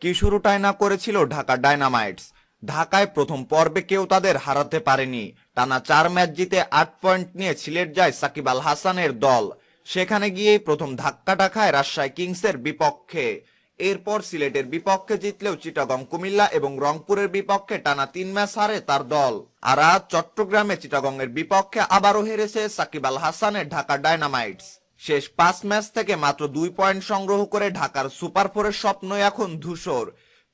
কি শুরুটাই না করেছিল ঢাকা ডায়নামাইটস। ঢাকায় প্রথম পর্বে কেউ তাদের হারাতে পারেনি। টানা চার ম্যাচ জিতে আট পয়েন্ট নিয়ে সিলেট যায় সাকিব আল হাসানের দল। সেখানে গিয়েই প্রথম ধাক্কাটা খায় রাজশাহী কিংসের বিপক্ষে। এরপর সিলেটের বিপক্ষে জিতলেও চিটাগং, কুমিল্লা এবং রংপুরের বিপক্ষে টানা তিন ম্যাচ হারে তার দল। আর আজ চট্টগ্রামে চিটাগংয়ের বিপক্ষে আবারও হেরেছে সাকিব আল হাসানের ঢাকা ডায়নামাইটস। শেষ পাঁচ ম্যাচ থেকে মাত্র দুই পয়েন্ট সংগ্রহ করে ঢাকার সুপার ফোরের স্বপ্ন এখন ধূসর।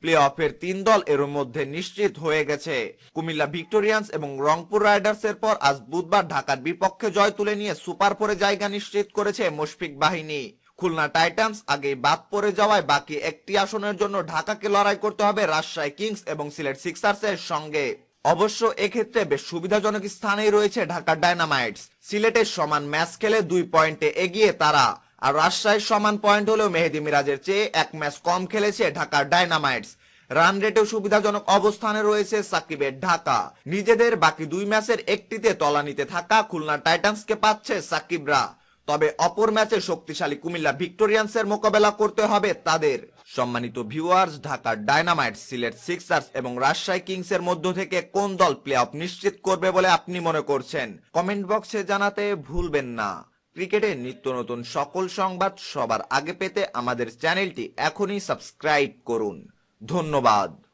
প্লে অফের তিন দল এর মধ্যে নিশ্চিত হয়ে গেছে। কুমিল্লা ভিক্টোরিয়ান্স এবং রংপুর রাইডার্স এর পর আজ বুধবার ঢাকার বিপক্ষে জয় তুলে নিয়ে সুপার ফোরে জায়গা নিশ্চিত করেছে মুশফিক বাহিনী। খুলনা টাইটান্স আগে বাদ পড়ে যাওয়ায় বাকি একটি আসনের জন্য ঢাকাকে লড়াই করতে হবে রাজশাহী কিংস এবং সিলেট সিক্সার্স এর সঙ্গে। অবশ্য এক্ষেত্রে বেশ সুবিধাজনক স্থানেই রয়েছে ঢাকা ডায়নামাইটস। সিলেটের সমান ম্যাচ খেলে দুই পয়েন্টে এগিয়ে তারা, আর রাজশাহীর সমান পয়েন্ট হলেও মেহেদি মিরাজের চেয়ে এক ম্যাচ কম খেলেছে ঢাকার ডায়নামাইটস। রান রেটেও সুবিধাজনক অবস্থানে রয়েছে সাকিবের ঢাকা। নিজেদের বাকি দুই ম্যাচের একটিতে তলানিতে থাকা খুলনা টাইটান্সকে পাচ্ছে সাকিবরা। তবে অপর ম্যাচে শক্তিশালী কুমিল্লা ভিক্টোরিয়ান্সের মোকাবেলা করতে হবে তাদের। সম্মানিত ভিউয়ার্স ঢাকার ডায়নামাইট, সিলেট সিক্সার্স এবং রাজশাহী কিংসের মধ্য থেকে কোন দল প্লে অফ নিশ্চিত করবে বলে আপনি মনে করছেন? কমেন্ট বক্সে জানাতে ভুলবেন না। ক্রিকেটের নিত্য নতুন সকল সংবাদ সবার আগে পেতে আমাদের চ্যানেলটি এখনই সাবস্ক্রাইব করুন। ধন্যবাদ।